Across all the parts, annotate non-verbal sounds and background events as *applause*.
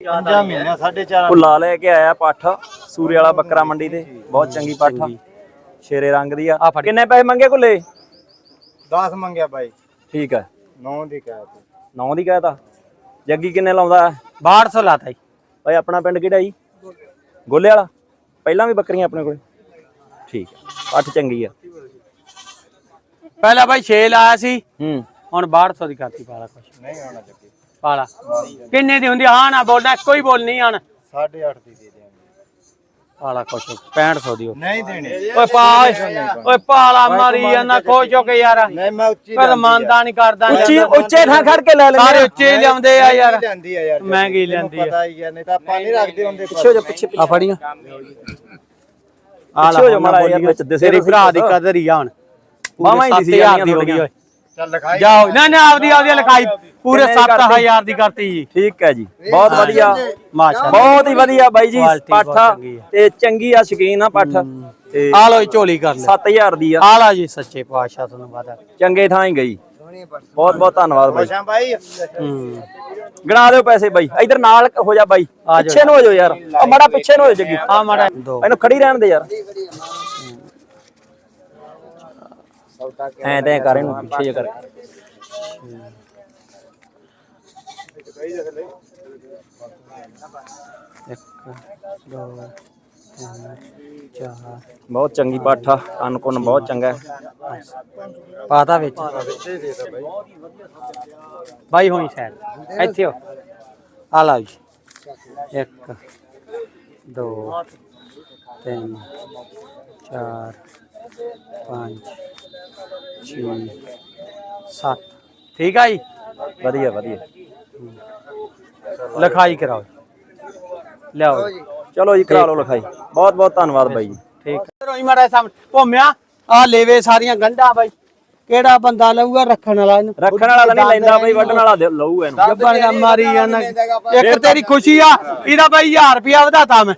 ਪੰਜਾਂ ਮਹੀਨਾ ਸਾਢੇ ਚਾਰ ਭੁੱਲਾ ਲੈ ਕੇ ਆਇਆ ਪੱਠ ਸੂਰੇ ਵਾਲਾ ਬੱਕਰਾ ਮੰਡੀ ਤੇ। ਬਹੁਤ ਚੰਗੀ ਪੱਠ ਆ। ਸ਼ੇਰੇ। ਰੰਗ ਦੀ ਆ। ਕਿੰਨੇ ਪੈਸੇ ਮੰਗੇ ਕੁੱਲੇ? 10 ਮੰਗਿਆ ਬਾਈ। ਠੀਕ ਹੈ 9 ਦੀ ਕਹਿ ਤੂੰ 9 ਦੀ ਕਹਿਤਾ ਜੱਗੀ ਕਿੰਨੇ ਲਾਉਂਦਾ? 1200 ਲਾਤਾ ਜੀ। ਭਾਈ ਆਪਣਾ ਪਿੰਡ ਕਿਹੜਾ ਜੀ? ਗੋਲੇ ਵਾਲਾ। ਪਹਿਲਾਂ ਵੀ ਬੱਕਰੀਆਂ ਆਪਣੇ ਕੋਲੇ। ਠੀਕ ਪੱਠ ਚੰਗੀ ਆ। ਪਹਿਲਾਂ ਬਾਈ 6 ਲਾਇਆ ਸੀ। ਹੂੰ। ਹੁਣ 1200 ਦੀ ਕਰਤੀ ਪਾਲਾ ਕੁਛ। ਨਹੀਂ ਹੋਣਾ ਚੱਕੀ ਪਾਲਾ ਕਿੰਨੇ ਦੀ ਹੁੰਦੀ? ਹਾਂ ਨਾ ਬੋਲਣਾ ਕੋਈ ਬੋਲ ਨਹੀਂ ਆਣ 8.5 ਦੀ ਦੇ ਦਿਆਂਗੇ। ਪਾਲਾ ਕੁਛ 6500 ਦੀ ਨਹੀਂ ਦੇਣੀ। ਓਏ ਪਾ ਓਏ ਪਾਲਾ ਮਾਰੀ ਜਾਂਦਾ ਖੁਸ਼ ਹੋ ਕੇ ਯਾਰ। ਨਹੀਂ ਮੈਂ ਉੱਚੀ ਪਰ ਮੰਨਦਾ ਨਹੀਂ ਕਰਦਾ। ਉੱਚੀ ਉੱਚੇ ਥਾਂ ਖੜ ਕੇ ਲੈ ਸਾਰੇ ਲੈਂਦੇ ਉੱਚੇ ਹੀ ਲਿਆਉਂਦੇ ਆ ਯਾਰ। ਲੈਂਦੀ ਆ ਯਾਰ। ਮਹਿੰਗੀ ਲੈਂਦੀ ਆ। ਪਤਾ ਹੀ ਆ ਨਹੀਂ ਤਾਂ ਆਪਾਂ ਨਹੀਂ ਰੱਖਦੇ ਹੁੰਦੇ ਪਿੱਛੇ ਜਾ ਪਿੱਛੇ ਆ ਫੜੀਆਂ ਆ ਪਿੱਛੇ ਜਾ ਮਾੜਾ ਯਾਰ ਵਿੱਚ ਦਿਸੇ ਭਰਾ ਦੀ। ਕਦਰ ਹੀ ਆ ਹੁਣ। ਬਾਹਾਂ ਹੀ ਦਿਸੀ 7000 ਦੀ ਹੋ ਜਾਂਦੀਆਂ ਗਈ ਓਏ। ਚੱਲ ਲਿਖਾਈ ਜਾਓ। ਨਾ ਨਾ ਆਪਦੀ ਆਪਦੀ ਲਿਖਾਈ। ਪੂਰੇ ਕਿੰਨੇ ਦੀ 7000 ਦੀ ਕਰਤੀ ਜੀ। ਠੀਕ ਹੈ ਜੀ। ਬਹੁਤ ਵਧੀਆ। ਮਾਸ਼ਾ ਬਹੁਤ ਹੀ ਵਧੀਆ ਬਾਈ ਜੀ ਪੱਠ। ਤੇ ਚੰਗੀ ਆ ਸ਼ਕੀਨ ਆ ਪੱਠ। ਤੇ ਆ ਲੋ ਝੋਲੀ ਕਰ ਲੈ 7000 ਦੀ ਆ। ਆ ਲਾ ਜੀ ਸੱਚੇ ਪਾਤਸ਼ਾਹ ਤੁਹਾਨੂੰ ਵਾਦਾ ਚੰਗੇ ਥਾਂ ਹੀ ਗਈ। ਬਹੁਤ ਬਹੁਤ ਧੰਨਵਾਦ ਬਾਈ। ਬਾਈ। ਗਣਾ ਦਿਓ ਪੈਸੇ ਬਾਈ। ਇਧਰ ਨਾਲ ਹੋ ਜਾ ਬਾਈ। ਪਿੱਛੇ ਨੂੰ ਹੋ ਜਾ ਯਾਰ। ਆ ਮੜਾ ਪਿੱਛੇ ਨੂੰ ਹੋ ਜਾ ਜੱਗੀ ਆ ਮਾੜਾ। ਦੋ ਇਹਨੂੰ ਖੜੀ ਰਹਿਣ ਦੇ ਯਾਰ। ਐਂ ਤੇ ਕਰ ਇਹਨੂੰ ਪਿੱਛੇ ਜੇ ਕਰ। ਇੱਕ ਦੋ ਤਿੰਨ ਚਾਰ ਬਹੁਤ ਚੰਗੀ ਪੱਠ ਆ ਕੰਨ ਕੁੰਨ ਬਹੁਤ ਚੰਗਾ। ਪਾਤਾ ਵਿੱਚ। ਬਾਈ ਹੋਈ ਸਾਈਡ ਇੱਥੇ ਹੋ। ਆ ਲਾ ਜੀ। ਇੱਕ ਦੋ ਤਿੰਨ ਚਾਰ ਪੰਜ ਛੇ ਸੱਤ। ਠੀਕ ਆ ਜੀ? ਵਧੀਆ ਵਧੀਆ। ਲਿਖਾਈ ਕਰਾਓ। ਲਿਆਓ ਚਲੋ ਜੀ ਕਰਾ ਲਓ ਲਿਖਾਈ। ਬਹੁਤ ਬਹੁਤ ਧੰਨਵਾਦ ਬਾਈ ਜੀ। ਠੀਕ। ਰੋਈ ਮਾੜਾ ਸਾਹਮਣੇ ਭੋਮਿਆ ਆ ਲੇਵੇ ਸਾਰੀਆਂ ਗੰਢਾਂ ਬਾਈ। ਕਿਹੜਾ ਬੰਦਾ ਲਊਗਾ ਰੱਖਣ ਵਾਲਾ ਇਹਨੂੰ? ਰੱਖਣ ਵਾਲਾ ਤਾਂ ਨਹੀਂ ਲੈਂਦਾ ਬਾਈ ਵੱਢਣ ਵਾਲਾ ਦੇ- ਲਊ ਇਹਨੂੰ। ਜੱਬਣ ਦਾ ਮਾਰੀ ਜਾਂਦਾ ਇੱਕ ਤੇਰੀ ਖੁਸ਼ੀ ਆ ਇਹਦਾ ਬਾਈ 1000 ਰੁਪਿਆ ਵਧਾਤਾ ਮੈਂ।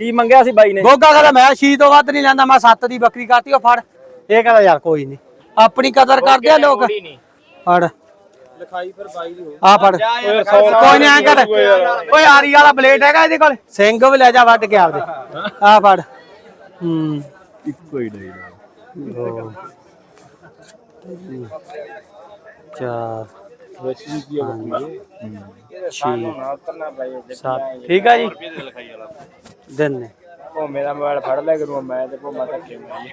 ਕੀ ਮੰਗਿਆ ਸੀ ਬਾਈ ਨੇ? ਗੋਗਾ ਕਹਿੰਦਾ ਮੈਂ ਛੀ ਤੋਂ ਵੱਧ ਨਹੀਂ ਲੈਂਦਾ ਮੈਂ ਸੱਤ ਦੀ ਬੱਕਰੀ ਕਰਤੀ ਉਹ ਫੜ। ਇਹ ਕਹਿੰਦਾ ਯਾਰ ਕੋਈ ਨਹੀਂ। ਆਪਣੀ ਕਦਰ ਕਰਦੇ ਆ ਲੋਕ। ਫੜ। ਲਿਖਾਈ ਫਿਰ ਬਾਈ ਦੀ ਆ ਫੜ। ਕੋਈ ਨਹੀਂ ਐ ਕਰ। ਓਏ ਆਰੀ ਵਾਲਾ ਬਲੇਡ ਹੈਗਾ ਇਹਦੇ ਕੋਲ। ਸਿੰਘ ਵੀ ਲੈ ਜਾ ਵੱਢ ਕੇ ਆਪਦੇ। ਆ ਫੜ। ਹੂੰ। ਇੱਕੋ ਹੀ ਨਹੀਂ ਦੋ ਚਾਰ। ਠੀਕ ਆ ਜੀ। ਦਿਨ। ਨੇ ਉਹ ਮੇਰਾ ਮੋਬਾਈਲ ਫੜ ਲਿਆ ਕਰੂੰ ਮੈਂ ਤੇ ਭੋਮਾ ਧੱਕੇ ਮਾਰੀ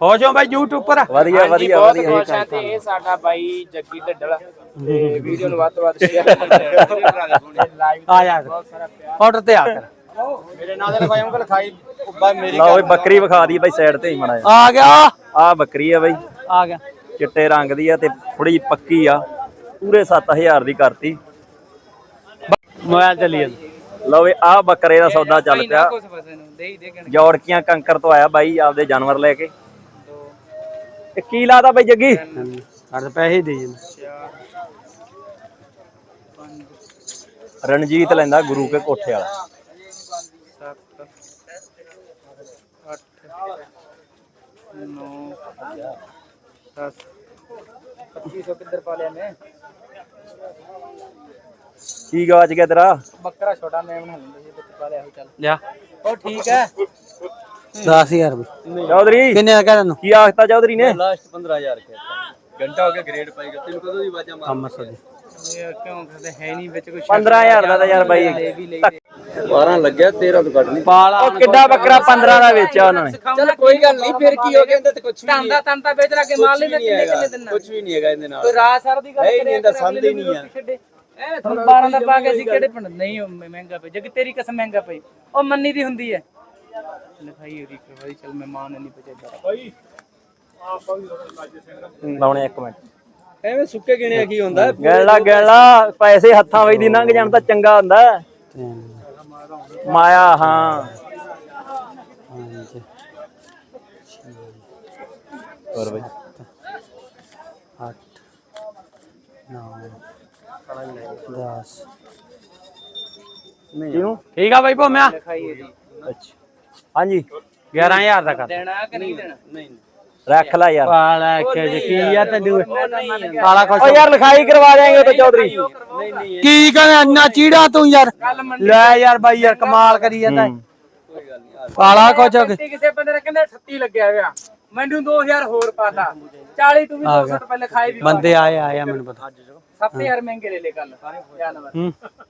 ਖੁਸ਼ ਹੋ। ਬਾਈ YouTube ਪਰ। ਵਧੀਆ ਵਧੀਆ ਵਧੀਆ ਤੇ ਇਹ ਸਾਡਾ ਬਾਈ ਜੱਗੀ ਢੱਡਲ ਤੇ ਵੀਡੀਓ ਨੂੰ ਵੱਧ ਤੋਂ ਵੱਧ ਸ਼ੇਅਰ ਲਾਈਵ *laughs* ਆ ਜਾ। ਆਰਡਰ ਤੇ ਆ ਕਰ। ਮੇਰੇ ਨਾਂ ਦੇ ਲਿਖਾਈ ਅੰਕਲ ਲਿਖਾਈ ਉੱਬਾ ਮੇਰੀ ਲਓ ਓਏ ਬੱਕਰੀ ਵਿਖਾ ਦੀ ਬਾਈ ਸਾਈਡ ਤੇ ਹੀ ਮੜਾ ਆ ਗਿਆ। ਆ ਬੱਕਰੀ ਆ ਬਾਈ। ਆ ਗਿਆ। ਚਿੱਟੇ ਰੰਗ ਦੀ ਆ ਤੇ ਥੋੜੀ ਪੱਕੀ ਆ। ਪੂਰੇ 7000 ਦੀ ਕਰਤੀ। ਮੋਬਾਈਲ ਚੱਲੀ ਜਾਂਦਾ। ਲਓ ਵੇ ਆ ਬੱਕਰੇ ਦਾ ਸੌਦਾ ਚੱਲ ਪਿਆ। ਜੌੜਕੀਆਂ ਕੰਕਰ ਤੋਂ ਆਇਆ ਬਾਈ ਆਪਦੇ ਜਾਨਵਰ ਲੈ ਕੇ। ਤੇ ਕੀ ਲਾਦਾ ਬਾਈ ਜੱਗੀ? ਅੜ ਪੈਸੇ ਹੀ ਦੇ ਜਾਂਦਾ ਰਣਜੀਤ ਲੈਂਦਾ ਗੁਰੂ ਕੇ ਕੋਠੇ ਵਾਲਾ। ਕਿੱਧਰ ਪਾ ਲਿਆ ਮੈਂ? ਕੀ ਗਵਾਚ ਗਿਆ ਤੇਰਾ? ਬੱਕਰਾ ਛੋਟਾ ਮੈਂ ਬਣਾ ਲੈਂਦਾ ਸੀ ਬੱਚਾ ਪਾ ਲਿਆ ਹੋਈ ਚੱਲ। ਲਿਆ। ਉਹ ਠੀਕ ਹੈ? 10000 ਰੁਪਏ। ਚੌਧਰੀ ਕਿੰਨੇ ਦਾ ਕਹਿ ਤੈਨੂੰ ਕੀ ਆਖਤਾ ਚੌਧਰੀ ਨੇ? ਲਾਸਟ 15000 ਘੰਟਾ ਹੋ ਗਿਆ ਗ੍ਰੇਡ ਪਾਈਗਾ ਤੈਨੂੰ ਕਦੋਂ ਦੀ ਵਾਜਾ ਕੰਮ ਸੋਦੀ ਕਿਉਂ ਕਰਦੇ? ਹੈ ਨਹੀਂ ਵਿੱਚ ਕੋਈ 15000 ਦਾ ਤਾਂ ਯਾਰ ਬਾਈ। 12 ਲੱਗਿਆ 13 ਤੋਂ ਕੱਢ ਨਹੀਂ। ਪਾਲਾ ਉਹ ਕਿੱਡਾ ਬੱਕਰਾ 15 ਦਾ ਵੇਚਿਆ ਉਹਨਾਂ ਨੇ। ਚਲ ਕੋਈ ਗੱਲ ਨਹੀਂ ਫਿਰ ਕੀ ਹੋ ਗਿਆ ਇਹਦੇ ਤੇ ਕੁਝ ਵੀ ਨਹੀਂ। ਟਾਂਦਾ ਟਾਂਦਾ ਵੇਚ ਲਾ ਕੇ ਮਾਲ ਲੈਂਦਾ ਕਿੰਨੇ ਕਿੰਨੇ ਦਿਨ ਕੁਝ ਵੀ ਨਹੀਂ ਹੈਗਾ ਇਹਦੇ ਨਾਲ। ਕੋਈ ਰਾਤ ਸਰ ਦੀ ਗੱਲ ਹੈ ਹੀ ਨਹੀਂ ਇਹਦਾ ਸੰਦ ਹੀ ਨਹੀਂ ਆ ਤੁਹਾਨੂੰ 12 ਦਾ ਪਾ ਕੇ ਅਸੀਂ ਕਿਹੜੇ ਪਿੰਡ? ਨਹੀਂ ਉਹ ਮਹਿੰਗਾ ਪਈ। ਜੇ ਤੇਰੀ ਕਸਮ ਮਹਿੰਗਾ ਪਈ। ਉਹ ਮੰਨੀ ਦੀ ਹੁੰਦੀ ਹੈ। ਲਿਖਾਈ ਹੋਰੀ ਕਰਵਾਈ ਚਲ ਮੈਂ ਮਾਨ ਨਹੀਂ ਬਚੇ ਲਾਉਣੇ ਇੱਕ ਮਿੰਟ। ਐਵੇਂ ਸੁੱਕੇ ਗਿਣਿਆ ਕੀ ਹੁੰਦਾ? ਗੈਲਾ ਗੈਲਾ ਪੈਸੇ ਹੱਥਾਂ ਵਿੱਚ ਦੀ ਲੰਘ ਜਾਣ ਤਾਂ ਚੰਗਾ ਹੁੰਦਾ। ਮਾਇਆ ਹਾਂ। ਹੋਰ ਬਈ। 8 9 10 ਕਿਹਨੂੰ ਠੀਕ ਆ ਬਾਈ ਭੋਮਿਆ ਅੱਛਾ ਹਾਂਜੀ 11000 ਦਾ ਕਰ ਦੇਣਾ ਕਿ ਨਹੀਂ ਦੇਣਾ ਨਹੀਂ ਰੱਖ ਲੈ ਯਾਰ ਪਾਲਾ ਕਿ ਜੀ ਕੀ ਆ ਤੈਨੂੰ ਪਾਲਾ ਓ ਕੁਛ ਯਾਰ ਲਿਖਾਈ ਕਰਵਾ ਦੇਂਗੇ ਤੇ ਚੌਧਰੀ ਕੀ ਕਹਿੰਦਾ ਇੰਨਾ ਚੀੜਾ ਤੂੰ ਯਾਰ ਲੈ ਯਾਰ ਬਾਈ ਯਾਰ ਕਮਾਲ ਕਰੀ ਜਾਂਦਾ ਪਾਲਾ ਕੁਛ ਕਿਸੇ ਬੰਦੇ ਨੇ ਕਹਿੰਦਾ 38 ਲੱਗਿਆ ਹੋਇਆ ਮੈਨੂੰ 2000 ਹੋਰ ਪਾਤਾ 40 ਤੂੰ ਵੀ 200 ਰੁਪਏ ਲਿਖਾਈ ਵੀ ਬੰਦੇ ਆਏ ਆਏ ਆ ਮੈਨੂੰ ਪਤਾ 7000 ਮਹਿੰਗੇ ਲੈ ਲੈ ਕੱਲ ਜਾਨਵਰ।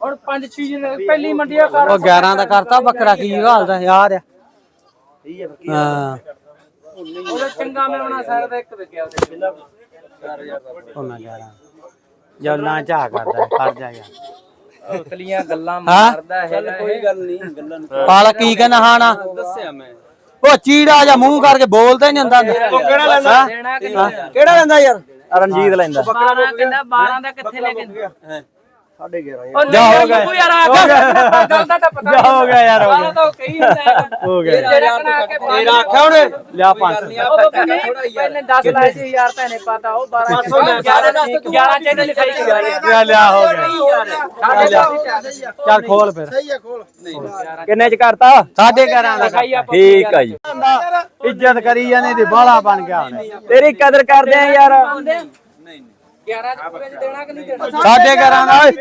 ਹੁਣ 5 6 ਦਿਨ ਪਹਿਲੀ ਮੰਡੀ ਆ ਕਰ ਉਹ 11 ਦਾ ਕਰਤਾ ਬੱਕਰਾ ਕੀ ਹਾਲਦਾ ਯਾਰ। ਹਾਂ ਉਹਦਾ ਚੰਗਾ ਮੈਂ ਬਣਾ ਸਕਦਾ ਇੱਕ ਵਿਕਿਆ ਉਹਦੇ ਉਹ ਮੈਂ 11 ਜਦ ਨਾ ਝਾ ਕਰਦਾ ਕਰ ਜਾ ਯਾਰ। ਉਤਲੀਆਂ ਗੱਲਾਂ ਹਾਂ? ਮਾਰਦਾ ਹੈਗਾ ਕੋਈ ਗੱਲ ਨਹੀਂ ਗੱਲਾਂ ਨੂੰ ਪਾਲਾ ਕੀ ਕਹਿੰਦਾ ਹਾਂ ਨਾ? ਦੱਸਿਆ ਮੈਂ। ਉਹ ਚੀੜਾ ਜਾਂ ਮੂੰਹ ਕਰਕੇ ਬੋਲਦਾ ਹੀ ਨਹੀਂ ਹੁੰਦਾ। ਕਿਹੜਾ ਲੈਂਦਾ ਕਿਹੜਾ ਲੈਂਦਾ ਯਾਰ? ਰਣਜੀਤ ਲੈਂਦਾ। 12 ਕਹਿੰਦਾ 12 ਦਾ ਕਿੱਥੇ ਲੈ ਕੇ ਸਾਡੇ 11 ਉਹ ਜਾ ਹੋ ਨਹੀਂ ਗਏ। ਤੂੰ ਯਾਰ ਆ ਗਿਆ। ਗੱਲ ਦਾ ਤਾਂ ਪਤਾ ਜਾ ਹੋ ਗਿਆ ਯਾਰ, ਹੋ ਬਾਰਾਂ ਤਾਂ ਉਹ ਕਹੀ ਹੁੰਦਾ ਹੈਗਾ। *laughs* ਹੋ ਗਿਆ। ਜਿਹੜਾ ਬਣਾ ਕੇ ਪਾ ਤੇਰਾ ਆਖਿਆ ਉਹਨੇ? ਲਿਆ ਪੰਜ ਉਹ ਬਾਬਾ ਨਹੀਂ ਪਹਿਲੇ 10 ਲਾਏ ਸੀ ਯਾਰ ਤਾਂ ਇਹਨੇ ਪਤਾ ਉਹ 12 11 11 ਚ ਲਿਖਾਈ ਕਰਾਈ ਲਿਆ ਲਿਆ ਹੋ ਗਿਆ। ਚੱਲ ਖੋਲ ਫਿਰ। ਕਿੰਨੇ ਚ ਕਰਤਾ? ਸਾਢੇ 11 ਦਾ ਠੀਕ ਆ ਜੀ। ਇੱਜ਼ਤ ਕਰੀ ਜਾਂਦੇ ਬਾਲਾ ਬਣ ਗਿਆ ਤੇਰੀ ਕਦਰ ਕਰਦੇ ਆ ਯਾਰ। 11 ਚ ਪੂਰੇ ਚ ਦੇਣਾ ਕਿ ਨਹੀਂ ਦੇਣਾ? ਸਾਢੇ 11 ਦਾ ਓਏ।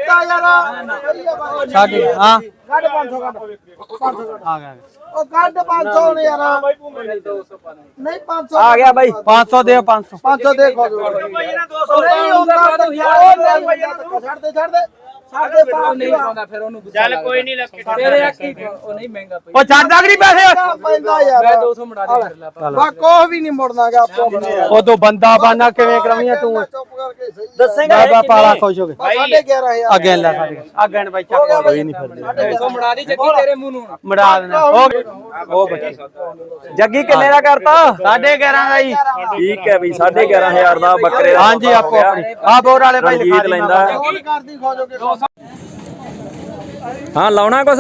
ਸਾਢੇ ਹਾਂ। ਆ ਗਿਆ। ਉਹ ਕੱਢ 500 ਨੇ ਯਾਰ। ਨਹੀਂ 500 ਆ ਗਿਆ ਬਾਈ। 500 ਦੇ 500 500 ਦੇਖੋ ਨਹੀਂ ਹੁੰਦਾ ਤਾਂ ਯਾਰ। ਛੱਡ ਦੇ ਛੱਡ ਦੇ। ਸਾਡੇ ਉਹ ਨਹੀਂ ਪਾਉਂਦਾ ਫਿਰ ਉਹਨੂੰ ਚੱਲ ਕੋਈ ਨਹੀਂ ਲੱਗੇ ਤੇਰੇ ਅੱਖੀ ਉਹ ਨਹੀਂ ਮਹਿੰਗਾ ਪਈ ਉਹ ਛੱਡ ਅਗਲੀ ਪੈਸੇ? ਪੈਂਦਾ ਯਾਰ ਮੈਂ 200 ਮੁੜਾ ਦੇ ਫਿਰ ਲਾ ਬਾ ਕੋਹ ਵੀ ਨਹੀਂ ਮੁੜਨਾਗਾ ਆਪੋ ਉਦੋਂ ਬੰਦਾ ਬਾਨਾ ਕਿਵੇਂ ਕਰਾਉਣੀਆਂ ਤੂੰ? ਚੁੱਪ ਕਰਕੇ ਸਹੀ ਦੱਸੇਗਾ ਬਾਬਾ ਪਾਲਾ ਖੁਸ਼ ਹੋ ਗਏ ਸਾਢੇ 11000 ਅੱਗੇ ਲੈ ਸਾਡੇ ਅੱਗੇ ਨੇ ਬਾਈ ਚੱਕ ਕੋਈ ਨਹੀਂ ਫਿਰ 200 ਮੁੜਾ ਦੀ ਜੱਗੀ ਤੇਰੇ ਮੂੰਹ ਨੂੰ। ਮੜਾ ਦੇਣਾ ਹੋ ਗਿਆ। ਉਹ ਬੱਚੇ ਜੱਗੀ ਕਿੰਨੇ ਦਾ ਕਰਤਾ? ਸਾਢੇ 11 ਦਾ ਜੀ ਠੀਕ ਹੈ ਬਈ 11500 ਦਾ ਬੱਕਰੇ ਦਾ ਹਾਂਜੀ ਆਪੋ ਆਪਣੀ। ਆ ਬੋਰ ਵਾਲੇ ਭਾਈ ਰਣਜੀਤ ਲੈਂਦਾ। ਕੌਣ ਕਰਦੀ ਖੋਜੋਗੇ ਹਾਂ ਲਾਉਣਾ ਕੁਛ?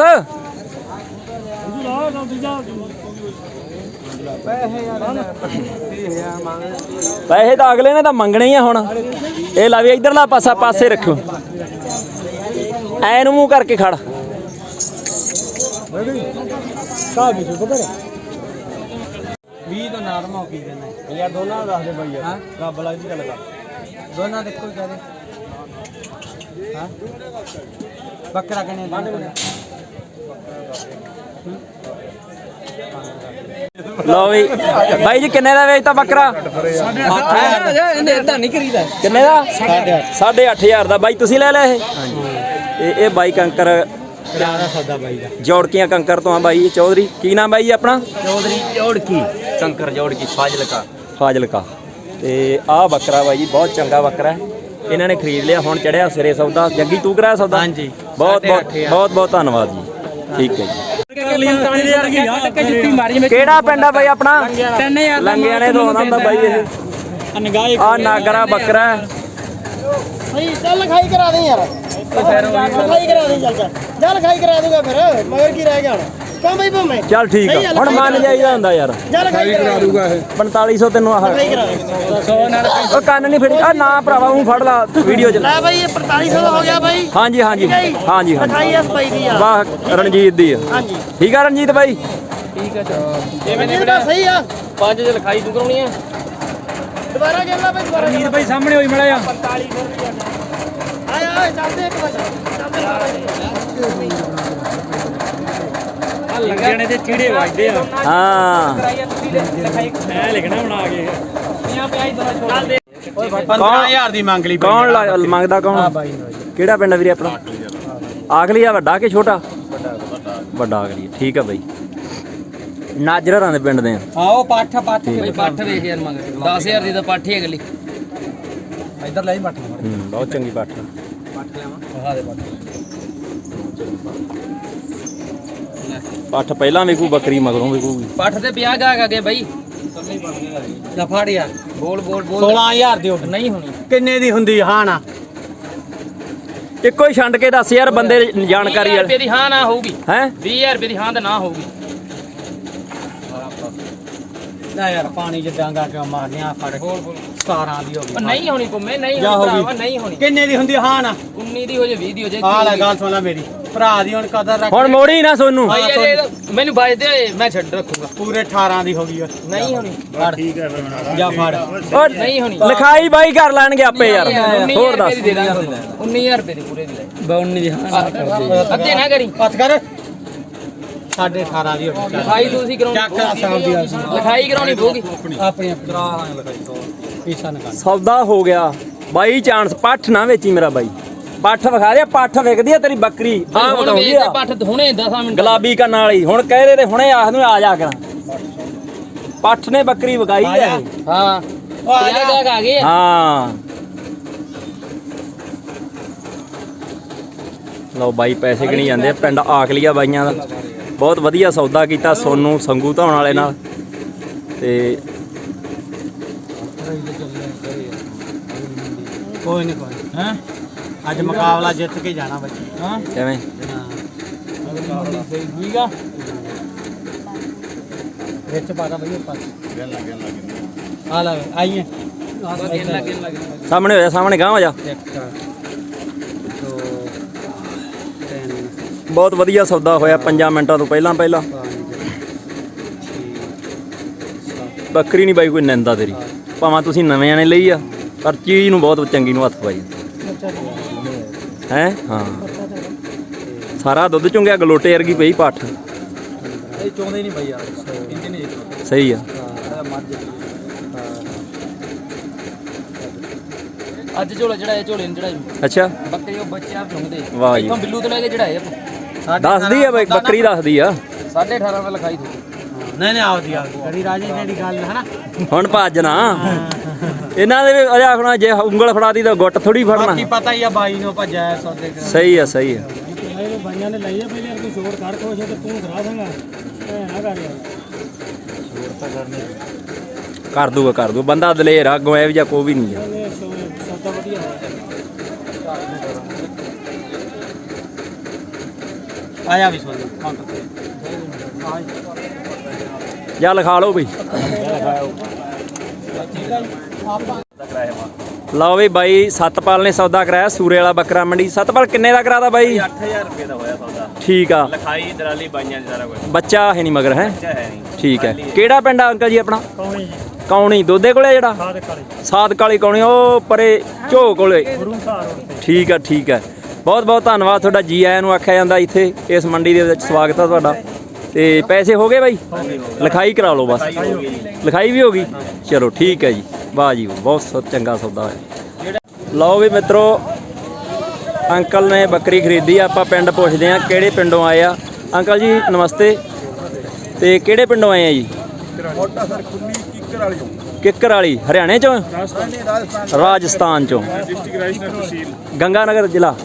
ਪੈਸੇ ਤਾਂ ਅਗਲੇ ਨੇ ਤਾਂ ਮੰਗਣੇ ਹੀ ਆ ਹੁਣ। ਇਹ ਲਾ ਵੀ ਇਧਰਲਾ ਪਾਸਾ ਪਾਸੇ ਰੱਖੋ ਐ ਨੂੰ ਮੂੰਹ ਕਰਕੇ ਖੜ। ਵੀਹ ਤੋਂ ਨਾਰਮਾ ਹੋ ਕੀ ਕਹਿੰਦਾ ਯਾਰ ਦੋਨਾਂ ਦਾ ਦੱਸ ਦੇ ਬਾਈ ਯਾਰ। ਰੱਬ ਲੱਗ ਦੀ ਗੱਲ ਕਰ। ਦੋਨਾਂ ਦੇ ਕੋਈ ਕਹਦੇ ਬੱਕਰਾ ਕਨੇ ਲਓ ਵੀ ਬਾਈ ਜੀ ਕਿੰਨੇ ਦਾ ਵੇਚਤਾ ਬੱਕਰਾ? ਇਹਨੇ ਤਾਂ ਨਹੀਂ ਕਰੀਦਾ ਕਿੰਨੇ ਦਾ? 8500 ਦਾ। ਬਾਈ ਤੁਸੀਂ ਲੈ ਲਿਆ ਇਹ? ਇਹ ਇਹ ਬਾਈ ਕੰਕਰ ਕਿਰਾਣਾ ਸੌਦਾ ਬਾਈ ਦਾ। ਜੋੜਕੀਆਂ ਕੰਕਰ ਤੋਂ ਆ ਬਾਈ ਚੌਧਰੀ। ਕੀ ਨਾਮ ਬਾਈ ਜੀ ਆਪਣਾ? ਚੌਧਰੀ ਜੋੜਕੀ। ਸ਼ੰਕਰ ਜੋੜਕੀ ਫਾਜ਼ਿਲਕਾ। ਫਾਜ਼ਿਲਕਾ। ਤੇ ਆਹ ਬੱਕਰਾ ਬਾਈ ਜੀ ਬਹੁਤ ਚੰਗਾ ਬੱਕਰਾ ਹੈ। ਇਹਨਾਂ ਨੇ ਖਰੀਦ ਲਿਆ ਹੁਣ ਚੜਿਆ ਸਿਰੇ ਸੌਦਾ। ਜੱਗੀ ਤੂੰ ਕਰਾਇਆ ਸੌਦਾ? ਹਾਂਜੀ। ਬਹੁਤ ਬਹੁਤ ਬਹੁਤ ਬਹੁਤ ਧੰਨਵਾਦ ਜੀ। ਠੀਕ ਹੈ ਜੀ। ਕਿਹੜਾ ਪਿੰਡ ਆ ਬਾਈ ਆਪਣਾ? 3000 ਲੰਗਿਆਂ ਨੇ ਤੋਂ ਆਉਂਦਾ ਬਾਈ ਇਹ। ਆ ਨਾਗਰਾ ਬੱਕਰਾ। ਸਹੀ ਚੱਲ ਲਿਖਾਈ ਕਰਾ ਦੇ ਯਾਰ। ਲਿਖਾਈ ਕਰਾ ਦੇ ਚੱਲ ਚੱਲ। ਜਾ ਲਿਖਾਈ ਕਰਾ ਦੂੰਗਾ ਫਿਰ ਮਗਰ ਕੀ ਰਹਿ ਗਿਆ ਹੁਣ? ਕਿਉਂ ਬਈ ਭਵੇਂ। ਚੱਲ ਠੀਕ ਆ। ਹੁਣ ਮੰਨ ਜਾਈਦਾ ਹੁੰਦਾ ਯਾਰ। ਜਾ ਲਿਖਾਈ ਕਰਾ ਦੂੰਗਾ 4500 ਤੈਨੂੰ ਆਹ। ਉਹ ਕੰਨ ਨਹੀਂ ਫੜੀ ਆ ਨਾ ਭਰਾਵਾ ਉਹ ਫੜ ਲਾ ਵੀਡੀਓ ਚ। ਲੈ ਬਈ ਇਹ 4500 ਦਾ ਹੋ ਗਿਆ ਬਾਈ। ਹਾਂਜੀ ਹਾਂਜੀ। ਹਾਂਜੀ ਹਾਂਜੀ। ਲਿਖਾਈ ਇਸ ਬਾਈ ਦੀ ਆ। ਵਾਹ ਰਣਜੀਤ ਦੀ ਆ। ਹਾਂਜੀ। ਠੀਕ ਆ ਰਣਜੀਤ ਬਾਈ? ਇਹ ਤਾਂ ਸਹੀ ਆ। ਪੰਜ ਚ ਲਿਖਾਈ ਤੂੰ ਕਰਾਉਣੀ ਹੈ ਦੁਬਾਰਾ ਗੱਲ ਲਾ ਬਈ ਦੁਬਾਰਾ ਗੱਲ ਭਾਈ ਸਾਹਮਣੇ ਹੋਈ ਮੜਾ ਜਾ। ਆਏ ਆਏ ਚੱਲਦੇ ਇੱਕ ਵਾਰ ਚੱਲਦੇ ਲੰਗਿਆਣੇ ਦੇ ਚੀੜੇ ਵੱਜਦੇ ਆ। ਹਾਂ। ਮੈਂ ਲਿਖਣਾ ਬਣਾ ਕੇ। 50 ਪਿਆਈ ਦੋਨਾਂ ਛੋੜ ਦੇ 15000 ਦੀ ਮੰਗ ਲਈ ਕੌਣ ਲਾ- ਮੰਗਦਾ ਕੌਣ? ਕਿਹੜਾ ਪਿੰਡ ਆ ਵੀਰੇ ਆਪਣਾ? ਆਖਲੀ ਆ। ਵੱਡਾ ਕਿ ਛੋਟਾ? ਵੱਡਾ ਆਖਲੀ ਆ, ਠੀਕ ਆ ਬਾਈ। ਨਾਜਰਾਂ ਦੇ ਪਿੰਡ ਦੇ ਆ। ਆਓ ਪਾਠ ਪਾਠ ਭਾਈ ਪੱਠ ਵੇਖ ਯਾਰ ਮੰਗ 10000 ਦੀ ਤਾਂ ਪੱਠ ਹੀ ਅਗਲੀ। ਇੱਧਰ ਲੈ ਪਾਠ। ਹੂੰ ਬਹੁਤ ਚੰਗੀ ਪੱਠ। ਪੱਠ ਪਹਿਲਾਂ ਵਿਕੂ ਬੱਕਰੀ ਮਗਰੋਂ ਵਿਕੂਗੀ ਪੱਠ ਤੇ 50 ਗਾ ਗਏ ਬਾਈ। ਲੈ ਫੜ ਯਾਰ। ਬੋਲ ਬੋਲ ਬੋਲ। 16000 ਦਿਓ। ਨਹੀਂ ਹੋਣੀ। ਕਿੰਨੇ ਦੀ ਹੁੰਦੀ ਹਾਂ ਨਾ ਇੱਕੋ ਹੀ ਛੰਡ ਕੇ ਦੱਸ ਯਾਰ ਬੰਦੇ ਜਾਣਕਾਰੀ 20000 ਵਾਲੇ। ਰੁਪਏ ਦੀ ਹਾਂ ਨਾ ਹੋਊਗੀ। ਹੈ? 20000 ਰੁਪਏ ਦੀ ਹਾਂ ਤਾਂ ਨਾ ਹੋਊਗੀ। ਨਾ ਯਾਰ ਪਾਣੀ ਚ ਡਾਂਗਾ ਕਿਉਂ ਮਾਰਦੇ ਆ ਫੜ 17 ਦੀ ਹੋ ਗਈ। ਨਹੀਂ ਹੋਣੀ ਕੁੰਮੇ ਨਹੀਂ ਜਾ ਹੋਣੀ ਗਈ। ਭਰਾਵਾ ਨਹੀਂ ਹੋਣੀ। ਕਿੰਨੇ ਦੀ ਹੁੰਦੀ ਹਾਂ ਨਾ। 19 ਦੀ ਹੋ ਜੇ 20 ਦੀ ਹੋ ਜੇ ਆ ਲੈ ਗੱਲ ਸੁਣ ਲੈ ਮੇਰੀ। ਭਰਾ ਦੀ ਹੁਣ ਕਦਰ ਰੱਖ ਹੁਣ ਮੋੜੀ ਨਾ ਸੋਨੂੰ। ਭਾਈ ਇਹ ਇਹ- ਮੈਨੂੰ ਵੱਜਦੇ ਹੋਏ ਮੈਂ ਛੱਡ ਰੱਖੂਗਾ। ਪੂਰੇ 18 ਦੀ ਹੋ ਗਈ ਓਏ। ਨਹੀਂ ਹੋਣੀ। ਫੜ। ਠੀਕ ਹੈ ਫਿਰ ਜਾ ਫੜ। ਓ ਨਹੀਂ ਹੋਣੀ। ਲਿਖਾਈ ਬਾਈ ਕਰ ਲੈਣਗੇ ਆਪੇ ਯਾਰ। ਹੋਰ ਦੱਸ। ਦੇ ਦਾਂਗੇ 19000 ਰੁਪਏ ਦੀ ਪੂਰੇ ਦੀ ਲੈ। 19 ਦੀ ਹਾਂ। ਅੱਧੇ ਨਾ ਕਰੀ। ਹੱਥ ਕਰ। ਸਾਢੇ 18 ਦੀ ਹੋ ਗਈ ਲਿਖਾਈ ਤੁਸੀਂ ਚੱਕ ਕਰਾਉਣੀ ਸਾਹਿਬ ਦੀ ਆਸ ਲਿਖਾਈ ਕਰਾਉਣੀ ਪਊਗੀ। ਆਪਣੀ। ਆਪਣੀ ਕਰਾ ਲਾਂਗੇ ਲਿਖਾਈ ਪੀਸਾ ਨਿਕਾਲ। ਸੌਦਾ ਹੋ ਗਿਆ। ਬਾਈ ਚਾਂਸ ਪੱਠ ਨਾ ਵੇਚੀ ਮੇਰਾ ਬਾਈ। ਪੱਠ ਵਿਖਾ ਰਿਹਾ ਪੱਠ ਵਿਕਦੀ ਆ ਤੇਰੀ ਬੱਕਰੀ। ਆ ਹੁਣ ਵੇਚ ਆ। ਪੱਠ ਹੁਣੇ 10 ਮਿੰਟ ਗੁਲਾਬੀ ਕੰਨਾਂ ਵਾਲੀ। ਹੁਣ ਕਹਿ ਰਹੇ ਤੇ ਹੁਣੇ ਆਖ ਨੂੰ ਆ ਜਾ ਕਰਾਂ। ਪੱਠ ਨੇ ਬੱਕਰੀ ਵਿਕਾਈ ਆ ਹੈ। ਉਹ ਆ ਜਾ। 50 ਤੱਕ ਆ ਗਏ। ਹਾਂ। ਲਓ ਬਾਈ ਪੈਸੇ ਗਣੀ ਜਾਂਦੇ ਆ। ਪਿੰਡ ਆਕਲੀਆ ਬਾਈਆਂ ਦਾ। ਬਹੁਤ ਵਧੀਆ ਸੌਦਾ ਕੀਤਾ ਸੋਨੂੰ ਸੰਗੂ ਧਾਉਣ ਵਾਲੇ ਨਾਲ। ਤੇ ਕੋਈ ਨਹੀਂ ਕੋਈ ਹੈ? ਅੱਜ ਮੁਕਾਬਲਾ ਜਿੱਤ ਕੇ ਜਾਣਾ ਬੱਚੇ ਹਾਂ। ਕਿਵੇਂ? ਠੀਕ ਆ। ਵਿੱਚ ਪਾਦਾ ਬਈ ਉੱਪਰ। ਗੈਲ ਲੱਗ ਗੈਲ ਲੱਗ ਆ ਲੈ ਆਈਏ। ਸਾਹਮਣੇ ਹੋ ਜਾ ਸਾਹਮਣੇ ਗਾਂ ਹੋ ਜਾ ਇੱਕ ਦੋ ਤਿੰਨ ਬਹੁਤ ਵਧੀਆ ਸੌਦਾ ਹੋਇਆ 5 ਮਿੰਟਾਂ ਤੋਂ ਪਹਿਲਾਂ ਪਹਿਲਾਂ। ਬੱਕਰੀ ਨਹੀਂ ਬਾਈ ਕੋਈ ਨਿੰਦਾ ਤੇਰੀ। ਭਾਵੇਂ ਤੁਸੀਂ ਨਵੇਂ ਆਣੇ ਲਈ ਆ ਪਰ ਚੀਜ਼ ਨੂੰ ਬਹੁਤ ਚੰਗੀ ਨੂੰ ਹੱਥ ਪਾਈ। ਹੈ? ਹਾਂ। ਸਾਰਾ ਦੁੱਧ ਚੁੰਗਿਆ ਗਲੋਟੇ ਵਰਗੀ ਪਈ ਪੱਠ। ਇਹ ਚਾਹੁੰਦੇ ਨਹੀਂ ਬਈ ਯਾਰ ਇੰਜ ਨਹੀਂ ਸਹੀ ਆ। ਅੱਜ ਝੋਲਾ ਚੜਾਇਆ ਝੋਲੇ ਨੂੰ ਚੜਾਈ ਅੱਛਾ। ਬੱਕਰੀ ਉਹ ਬੱਚੇ ਆਪ ਚੁੰਗਦੇ। ਵਾਹ ਜੀ। ਬਿੱਲੂ ਤੋਂ ਲੈ ਕੇ ਚੜਾਏ ਆਪਾਂ। ਦੱਸਦੀ ਆ ਬਾਈ ਬੱਕਰੀ ਦੱਸਦੀ ਆ। 18.5 ਰੁਪਏ ਲਿਖਾਈ ਥੋੜੀ ਨਹੀਂ ਨਹੀਂ ਆਉਦੀ ਆਉਦੀ ਕੜੀ ਰਾਜੇ ਜਿਹੜੀ ਗੱਲ ਹੈ ਨਾ ਹੁਣ ਭੱਜ ਨਾ। ਇਹਨਾਂ ਦੇ ਵੀ ਅਜੇ ਆਖਣਾ ਜੇ ਉਂਗਲ ਫੜਾਦੀ ਤਾਂ ਗੁੱਟ ਥੋੜੀ ਬਾਕੀ ਫੜਨਾ ਪਤਾ ਹੀ ਆ ਬਾਈ ਨੂੰ ਭੱਜਿਆ ਸੌਦੇ ਕਰਾ ਸਹੀ ਆ ਸਹੀ ਆ। ਇਹ ਬਾਈਆਂ ਨੇ ਲਈ ਆ ਪਹਿਲੇ ਕੋਈ ਸ਼ੋਰ ਕਰ ਖੁਸ਼ ਤੇ ਤੂੰ ਕਰਾ ਦਾਂਗਾ। ਐ ਕਰ। ਯਾਰ ਕਰ ਦੂਗਾ ਕਰ ਦੂਗਾ। ਬੰਦਾ ਦਲੇਰ ਆ ਗੋਇਆ ਵੀ ਜਾਂ ਕੋ ਵੀ ਨਹੀਂ ਆ। ਇਹ ਸੌਦਾ ਵਧੀਆ ਹੋਇਆ ਆਇਆ ਵੀ ਸੌਦੇ ਕਾਊਂਟਰ ਤੇ। ਜਾਂ ਲਿਖਾ ਲਓ ਬਈ। ਲਓ ਵੀ ਬਾਈ ਸਤਪਾਲ ਨੇ ਸੌਦਾ ਕਰਾਇਆ ਸੂਰੇ ਵਾਲਾ ਬੱਕਰਾ ਮੰਡੀ। ਸਤਪਾਲ ਕਿੰਨੇ ਦਾ ਕਰਾਦਾ ਬਾਈ? 8000 ਰੁਪਏ ਦਾ ਹੋਇਆ ਸੌਦਾ। ਠੀਕ ਆ। ਲਿਖਾਈ ਦਰਾਲੀ ਬਾਈਆਂ ਦੀ ਸਾਰਾ ਕੁਝ ਬੱਚਾ ਹੈ ਨਹੀਂ ਮਗਰ ਹੈ? ਅੱਛਾ ਹੈ ਨਹੀਂ। ਠੀਕ ਹੈ। ਕਿਹੜਾ ਪਿੰਡ ਆ ਅੰਕਲ ਜੀ ਆਪਣਾ? ਕੌਣੀ ਜੀ। ਕੌਣੀ ਦੋਦੇ ਕੋਲੇ ਜਿਹੜਾ? ਸਾਦੇ ਕਾਲੇ ਸਾਤ ਕਾਲੀ ਕੌਣੀ ਉਹ ਪਰੇ ਝੋ ਕੋਲੇ। ਗੁਰੂ ਠੀਕ ਆ ਠੀਕ ਹੈ ਬਹੁਤ ਬਹੁਤ ਧੰਨਵਾਦ ਤੁਹਾਡਾ ਜੀ ਆਇਆਂ ਨੂੰ ਆਖਿਆ ਜਾਂਦਾ ਇੱਥੇ ਇਸ ਮੰਡੀ ਦੇ ਵਿੱਚ ਸਵਾਗਤ ਆ ਤੁਹਾਡਾ। ਤੇ ਪੈਸੇ ਹੋ ਗਏ ਬਾਈ? ਲਿਖਾਈ ਕਰਾ ਲਓ ਬਸ। ਲਿਖਾਈ ਵੀ ਹੋ ਗਈ? ਚਲੋ ਠੀਕ ਹੈ ਜੀ। ਵਾਹ ਜੀ ਬਹੁਤ ਚੰਗਾ ਸੌਦਾ ਹੋਇਆ। ਲਓ ਵੀ ਮਿੱਤਰੋ ਅੰਕਲ ਨੇ ਬੱਕਰੀ ਖਰੀਦੀ ਆਪਾਂ ਪਿੰਡ ਪੁੱਛਦੇ ਆ ਕਿਹੜੇ ਪਿੰਡੋਂ ਆਏ ਆ। ਅੰਕਲ ਜੀ ਨਮਸਤੇ। ਤੇ ਕਿਹੜੇ ਪਿੰਡੋਂ ਆਏ ਆ ਜੀ? ਮੋਟਾ ਸਰ ਖੁੱਲੀ ਕਿੱਕਰ ਵਾਲੀ। ਕਿੱਕਰ ਵਾਲੀ ਹਰਿਆਣੇ ਚੋਂ? ਰਾਜਸਥਾਨ। ਚੋਂ। ਡਿਸਟ੍ਰਿਕਟ ਰਾਜਸਥਾਨ ਤਹਿਸੀਲ ਗੰਗਾ ਨਗਰ ਜ਼ਿਲ੍ਹਾ।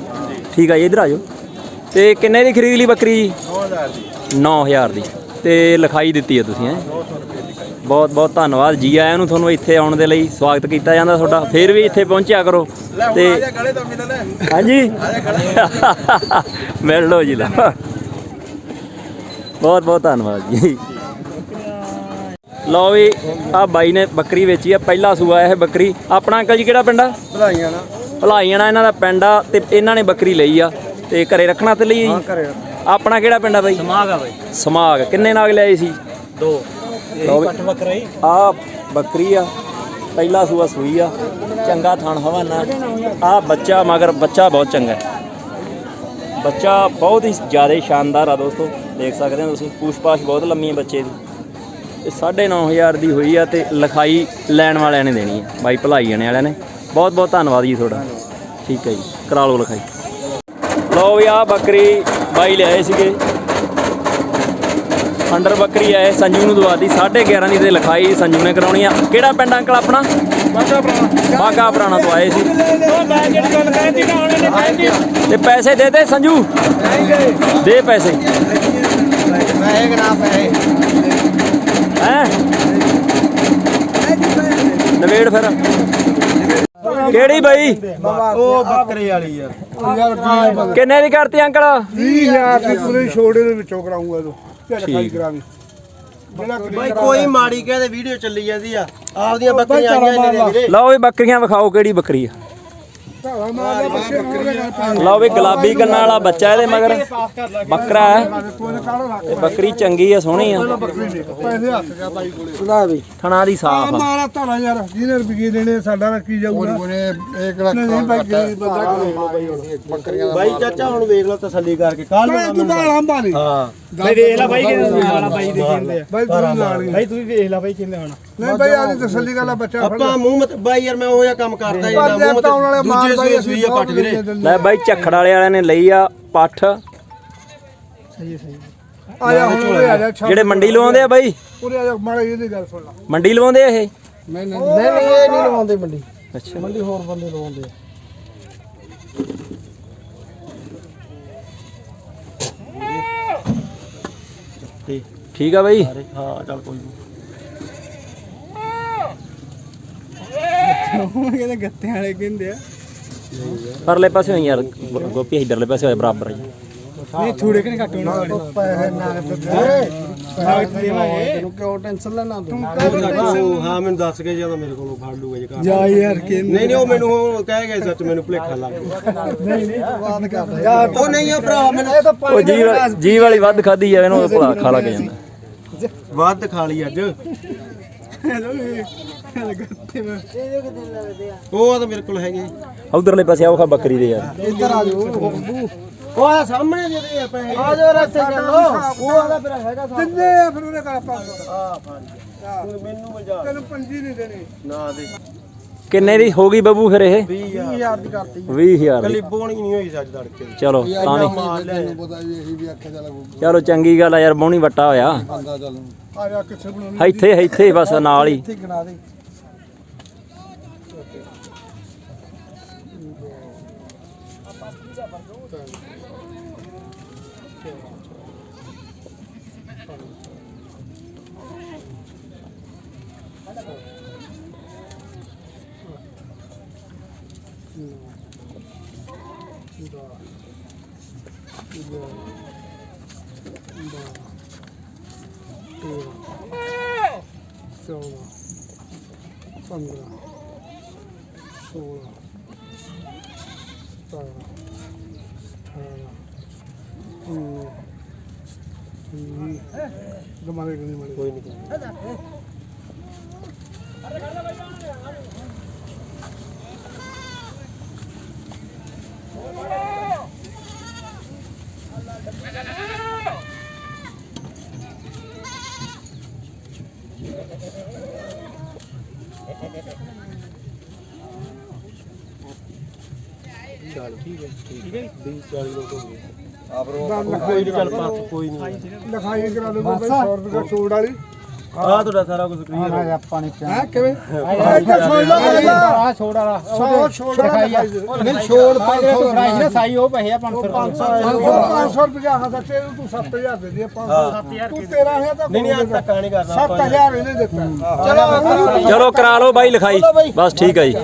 ਠੀਕ ਆ ਜੀ ਇਧਰ ਆ ਜਾਓ। ਤੇ ਕਿੰਨੇ ਦੀ ਖਰੀਦ ਲਈ ਬੱਕਰੀ ਜੀ? 9000 ਦੀ 9000 ਦੀ। ਤੇ ਲਿਖਾਈ ਦਿੱਤੀ ਹੈ ਤੁਸੀਂ ਹੈ? 200 ਰੁਪਏ ਦੀ ਖਾਈ ਬਹੁਤ ਬਹੁਤ ਧੰਨਵਾਦ ਜੀ ਆਇਆਂ ਨੂੰ ਤੁਹਾਨੂੰ ਇੱਥੇ ਆਉਣ ਦੇ ਲਈ ਸਵਾਗਤ ਕੀਤਾ ਜਾਂਦਾ ਤੁਹਾਡਾ। ਫੇਰ ਵੀ ਇੱਥੇ ਪਹੁੰਚਿਆ ਕਰੋ। ਤੇ ਹਾਂਜੀ? *laughs* ਮਿਲ ਲਓ ਜੀ ਲਾ। ਬਹੁਤ ਬਹੁਤ ਧੰਨਵਾਦ ਜੀ। ਲਓ ਵੀ ਆ ਬਾਈ ਨੇ ਬੱਕਰੀ ਵੇਚੀ ਆ ਪਹਿਲਾ ਸੂਆ ਇਹ ਬੱਕਰੀ। ਆਪਣਾ ਅੰਕਲ ਜੀ ਕਿਹੜਾ ਪਿੰਡ ਆ? ਵਧਾਈਆਂ ਨਾ ਭਲਾਈਆਣਾ ਇਹਨਾਂ ਦਾ ਪਿੰਡ ਆ ਤੇ ਇਹਨਾਂ ਨੇ ਬੱਕਰੀ ਲਈ ਆ ਤੇ ਘਰੇ ਰੱਖਣਾ ਤੇ ਲਈ ਜੀ ਘਰੇ ਆਪਣਾ ਕਿਹੜਾ ਪਿੰਡ ਆ ਬਾਈ? ਦਿਮਾਗ ਆ ਬਾਈ। ਸਮਾਗ। ਕਿੰਨੇ ਨਾਗ ਲਿਆਏ ਸੀ? ਦੋ। ਲਓ ਪੱਟ ਬੱਕਰਾ। ਹੀ ਆ ਬੱਕਰੀ ਆ ਪਹਿਲਾ ਸੂਆ ਸੂਈ ਆ ਚੰਗਾ ਥਣ ਹਵਾਨਾ ਆ ਬੱਚਾ ਮਗਰ ਬੱਚਾ ਬਹੁਤ ਚੰਗਾ। ਹੈ ਬੱਚਾ ਬਹੁਤ ਹੀ ਜ਼ਿਆਦਾ ਸ਼ਾਨਦਾਰ ਆ ਦੋਸਤੋ ਦੇਖ ਸਕਦੇ ਹੋ ਤੁਸੀਂ ਪੂਛ-ਪਾਛ ਬਹੁਤ ਲੰਮੀ ਹੈ ਬੱਚੇ ਦੀ। ਇਹ 9500 ਦੀ ਹੋਈ ਆ ਤੇ ਲਿਖਾਈ ਲੈਣ ਵਾਲਿਆਂ ਨੇ ਦੇਣੀ ਹੈ ਬਾਈ ਭਲਾਈ ਜਾਣੇ ਵਾਲਿਆਂ ਨੇ। ਬਹੁਤ ਬਹੁਤ ਧੰਨਵਾਦ ਜੀ ਤੁਹਾਡਾ। ਠੀਕ ਹੈ ਜੀ ਕਰਾ ਲਓ ਲਿਖਾਈ। ਲਓ ਵੀ ਆ ਬੱਕਰੀ ਬਾਈ ਲਿਆਏ ਸੀਗੇ। ਅੰਡਰ ਬੱਕਰੀ ਆਏ ਸੰਜੂ ਨੂੰ ਦਵਾਤੀ 11.5 ਦੀ ਤੇ ਲਿਖਾਈ ਸੰਜੂ ਨੇ ਕਰਾਉਣੀ ਆ। ਕਿਹੜਾ ਪਿੰਡ ਅੰਕਲ ਆਪਣਾ? ਬਾਗਾ ਭਰਾ ਬਾਗਾ ਪੁਰਾਣਾ ਤੋਂ ਆਏ ਸੀ। ਉਹ ਮੈਂ ਜਿਹੜੀ ਗੱਲ ਕਹਿੰਦੀ ਨਾ ਉਹਨੇ ਨੇ ਕਹਿੰਦੀ ਤੇ ਪੈਸੇ ਦੇ ਦੇ ਸੰਜੂ? ਦੇ ਪੈਸੇ। ਮੈਂ ਇਹ ਨਾ ਪਏ ਹੈ? ਨਵੇੜ ਫਿਰ। ਕਿਹੜੀ ਬਈ? ਉਹ ਬੱਕਰੇ ਵਾਲੀ ਯਾਰ ਕਿੰਨੇ ਦੀ ਕਰਤੀ ਅੰਕਲ? 20000 ਦੀ ਪੂਰੀ ਛੋੜੇ ਦੇ ਵਿੱਚੋਂ ਕਰਾਉਂਗਾ ਤੂੰ ਠੀਕ। ਕਰਾਵੀਂ ਬਾਈ ਕੋਈ ਮਾੜੀ ਕਹਦੇ ਵੀਡੀਓ ਚੱਲੀ ਜਾਂਦੀ ਆ। ਆਪਦੀਆਂ ਬੱਕਰੀਆਂ ਆਈਆਂ ਨੇ ਵੀਰੇ ਲਓ ਵੀ ਬੱਕਰੀਆਂ ਵਿਖਾਓ ਕਿਹੜੀ ਬੱਕਰੀ ਆ। ਲਓ ਵੀ ਗੁਲਾਬੀ ਕੰਨਾਂ ਵਾਲਾ ਬੱਚਾ ਇਹਦੇ ਮਗਰ। ਬੱਕਰਾ ਹੈ। ਇਹ ਬੱਕਰੀ ਚੰਗੀ ਆ ਸੋਹਣੀ ਆ ਪੈਸੇ ਹੱਥ ਗਿਆ ਬਾਈ ਕੋਲੇ ਲੈ ਵੀ ਥਣਾ ਦੀ ਸਾਫ਼ ਆ। ਮਾਰਾ ਧਾਰਾ ਯਾਰ ਜਿਹਨੇ ਰੁਪਏ ਦੇਣੇ ਸਾਡਾ ਰੱਖੀ ਜਾਊਗਾ। ਇੱਕ ਲੱਖ ਨਹੀਂ ਬਾਈ ਗਰੀਬ ਬੰਦਾ ਬੱਕਰੀਆਂ ਬਾਈ ਚਾਚਾ ਹੁਣ ਵੇਖ ਲਓ ਤਸੱਲੀ ਕਰਕੇ। ਕੱਲ ਤੂੰ ਨਹੀਂ। ਹਾਂ। ਬਾਈ ਵੇਖ ਲੈ ਬਾਈ ਕਿਹਦੇ ਨਾਲ ਬਾਈ ਦੇ ਕਹਿੰਦੇ ਆ। ਬਾਈ ਤੂੰ ਨਾਲ ਭਾਈ ਤੂੰ ਵੀ ਵੇਖ ਲੈ ਭਾਈ ਕਿੰਨੇ ਹੋਣਾ। ਨਹੀਂ ਬਾਈ ਆਦੀ ਤਸੱਲੀ ਕਰ ਲੈ ਬੱਚਾ ਆਪਾਂ ਮੂੰਹ ਮਤ ਬਾਈ ਯਾਰ ਮੈਂ ਉਹ ਜਿਹਾ ਕੰਮ ਕਰਦਾ ਨਾ ਪਰ ਮੂੰਹ ਮਤ ਦੂਜੇ ਬਾਈ ਸੂਏ ਅਸੀਂ ਸੂਈ ਆ ਪੱਟ ਵੀਰੇ। ਲੈ ਬਾਈ ਝੱਖੜ ਵਾਲੇ ਵਾਲਿਆਂ ਨੇ ਲਈ ਆ ਪੱਠ। ਆ ਜਾ ਹੁਣ ਉਰੇ ਆ ਜਾ ਛੱਡ ਜਿਹੜੇ ਮੰਡੀ ਲਵਾਉਂਦੇ ਆ ਬਾਈ? ਉਰੇ ਆ ਜਾ ਮਾੜੀ ਇਹਦੀ ਗੱਲ ਸੁਣ ਲੈ। ਮੰਡੀ ਲਵਾਉਂਦੇ ਆ ਇਹ? ਨਹੀਂ ਨਹੀਂ। ਇਹ ਨਹੀਂ ਲਵਾਉਂਦੇ ਮੰਡੀ। ਅੱਛਾ। ਮੰਡੀ ਹੋਰ ਬੰਦੇ ਲਵਾਉਂਦੇ ਠੀਕ ਆ ਬਾਈ? ਹਾਂ ਚੱਲ ਕੋਈ ਨਹੀਂ ਕਹਿੰਦੇ ਗੱਤਿਆਂ ਵਾਲੇ ਕਹਿੰਦੇ ਆ? ਪਰਲੇ ਪਾਸੇ ਹੋਈ ਯਾਰ ਗੋਪੀ ਇਧਰਲੇ ਪਾਸੇ ਹੋਏ ਬਰਾਬਰ ਜੀ ਨਹੀਂ ਥੋੜੇ ਕਿ ਘੱਟ ਹੋਣਾ ਪੈਸੇ ਨਾਲ? ਦੇਵਾਂਗੇ ਕਿਉਂ ਟੈਨਸ਼ਨ ਲੈਣਾ ਤੂੰ ਹਾਂ ਮੈਨੂੰ ਦੱਸ ਕੇ ਜਦੋਂ ਮੇਰੇ ਕੋਲੋਂ ਫੜ ਲੂਗਾ ਜੇ ਜਾ ਯਾਰ ਕਿ ਨਹੀਂ ਨਹੀਂ ਉਹ ਮੈਨੂੰ ਕਹਿ ਗਏ ਸੱਚ ਮੈਨੂੰ ਭੁਲੇਖਾ ਲੱਗ ਗਿਆ। ਨਹੀਂ ਨਹੀਂ ਬਾਤ ਕਰਦਾ ਉਹ ਨਹੀਂ ਆ ਭਰਾ ਮੈਨੂੰ ਉਹ ਜੀ ਜੀ ਵਾਲੀ ਵੱਧ ਖਾਦੀ ਜਾਵੇ ਇਹਨੂੰ ਭੁਲਾ ਖਾ ਲੱਗ ਜਾਂਦਾ। ਵੱਧ ਖਾ ਲਈ ਅੱਜ। ਉਹ ਆ ਤਾਂ ਮੇਰੇ ਕੋਲ ਹੈਗੇ ਉਧਰਲੇ ਪਾਸੇ ਆਓ ਖਾ ਬੱਕਰੀ ਦੇ ਯਾਰ ਇੱਧਰ ਆ ਜਾਓ। ਉਹ ਆ ਸਾਹਮਣੇ ਜਿਹਦੇ ਆ ਪੈਸੇ। ਆ ਜਾਓ ਰਸਤੇ ਚੱਲੋ। ਉਹ ਆਦਾ ਫਿਰ ਹੈਗਾ ਕਿੰਨੇ ਆ ਫਿਰ ਉਹਨੇ ਕਰ 500 ਆ ਮੈਨੂੰ ਮਜ਼ਾ ਤੈਨੂੰ ਪੰਜੀ ਨਹੀਂ ਦੇਣੀ। ਨਾ ਦੇ। ਕਿੰਨੇ ਦੀ ਹੋ ਗਈ ਬੱਬੂ ਫਿਰ ਇਹ? 20000 ਦੀ ਕਰਤੀ। 20000 ਕੱਲੀ ਬੋਣੀ ਨਹੀਂ ਹੋਈ ਸੱਚ ਤੜਕੇ। ਚਲੋ ਤਾਂ ਵੀ ਤੈਨੂੰ ਪਤਾ ਵੀ ਇਹੀ ਵੀ ਅੱਖਾਂ ਚੱਲ ਚਲੋ ਚੰਗੀ ਗੱਲ ਆ ਯਾਰ ਬੋਣੀ ਵੱਟਾ ਹੋਇਆ। ਆਂਦਾ ਚੱਲ ਆ ਜਾ ਕਿੱਥੇ ਬਣਾਉਣੀ ਇੱਥੇ ਇੱਥੇ ਬਸ ਨਾਲ ਹੀ ਇੱਥੇ ਗਿਣਾ ਦੇ ਪੰਦਰਾਂ ਸੋਲਾਂ ਸਤਾਰਾਂ ਅਠਾਰਾਂ ਉੱਨੀ ਵੀਹ ਗਮਾਲੇ ਨਹੀਂ ਮਲੇ ਕੋਈ ਨਹੀਂ ਕੋਈ ਨਹੀਂ ਚੱਲ ਪਾਸ ਕੋਈ ਨਹੀਂ ਲਿਖਾਈ ਕਰਾ ਲਓ ਬਾਈ 100 ਰੁਪਏ ਦਾ ਛੋੜ ਵਾਲੀ। ਆ ਤੁਹਾਡਾ ਸਾਰਾ ਕੁਝ ਕਲੀਅਰ ਹੋ ਗਿਆ। ਆਪਾਂ ਨੇ ਹੈ ਕਿਵੇਂ? ਆ ਛੋੜ ਵਾਲਾ 100 ਛੋੜ ਨਹੀਂ ਛੋੜ 500 ਪ੍ਰਾਈਸ ਨਾ ਸਾਈ ਉਹ ਪੈਸੇ ਆ 500 ਰੁਪਏ 500 ਰੁਪਏ ਹਾਂ ਸੱਚੇ ਤੂੰ 7000 ਦੇ ਦੇ 500 ਤੂੰ 13000 ਤਾਂ ਨਹੀਂ ਨਹੀਂ ਅੱਜ ਤੱਕ ਨਹੀਂ ਕਰਨਾ 7000 ਇਹਨੇ ਦਿੱਤਾ। ਚਲੋ ਚਲੋ ਕਰਾ ਲਓ ਬਾਈ ਲਿਖਾਈ। ਬਸ ਠੀਕ ਹੈ ਜੀ।